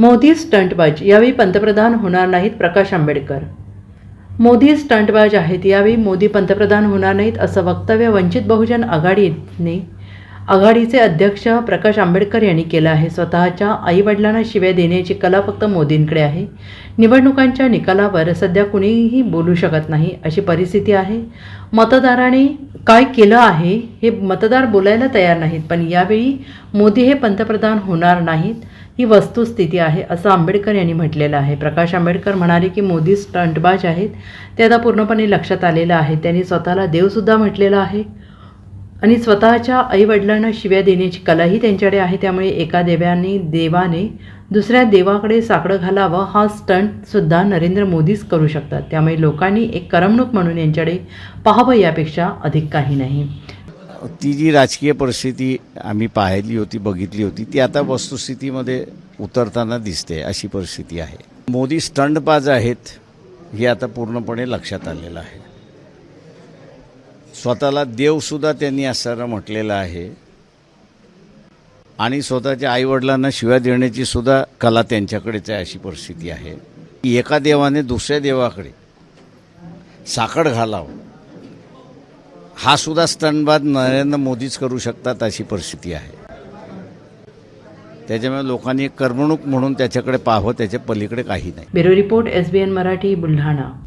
मोदी स्टंटबाज यावेळी पंतप्रधान होणार नाहीत प्रकाश आंबेडकर. मोदी स्टंटबाज आहेत यावेळी मोदी पंतप्रधान होणार नाहीत असं वक्तव्य वंचित बहुजन आघाडीने आघाडीचे अध्यक्ष प्रकाश आंबेडकर यांनी केलं आहे. स्वतःच्या आईवडिलांना शिव्या देण्याची कला फक्त मोदींकडे आहे. निवडणुकांच्या निकालावर सध्या कुणीही बोलू शकत नाही अशी परिस्थिती आहे. मतदाराने काय केलं आहे हे मतदार बोलायला तयार नाहीत पण यावेळी मोदी हे पंतप्रधान होणार नाहीत ही वस्तुस्थिती आहे असं आंबेडकर यांनी म्हटलेलं आहे. प्रकाश आंबेडकर म्हणाले की मोदी स्टंटबाज आहेत. ते आता पूर्णपणे लक्षात आलेलं आहे. त्यांनी स्वतःला देवसुद्धा म्हटलेलं आहे. आणि स्वतःच्या आईवडिलांना शिव्या देण्याची कलाही त्यांच्याकडे आहे. त्यामुळे एका देवाने देवाने दुसऱ्या देवाकडे साकडं घालावं हा स्टंटसुद्धा नरेंद्र मोदीच करू शकतात. त्यामुळे लोकांनी एक करमणूक म्हणून यांच्याकडे पाहावं यापेक्षा अधिक काही नाही. ती जी राजकीय परिस्थिती आम्ही पाहिली होती बघितली होती ती आता वस्तुस्थितीमध्ये उतरताना दिसते अशी परिस्थिती आहे. मोदी स्टंटबाज आहेत हे आता पूर्णपणे लक्षात आलेलं आहे. स्वतःला देवसुद्धा त्यांनी असं म्हटलेलं आहे. आणि स्वतःच्या आईवडिलांना शिव्या देण्याची सुद्धा कला त्यांच्याकडेच आहे अशी परिस्थिती आहे. एका देवाने दुसऱ्या देवाकडे साखर घालावं. हा सुद्धा स्तनबाद नरेंद्र मोदीच करू शकतात अशी परिस्थिती आहे. त्याच्यामुळे लोकांनी करमणूक म्हणून त्याच्याकडे पाहावं त्याच्या पलीकडे काही नाही. Bureau report S B N Marathi Buldhana.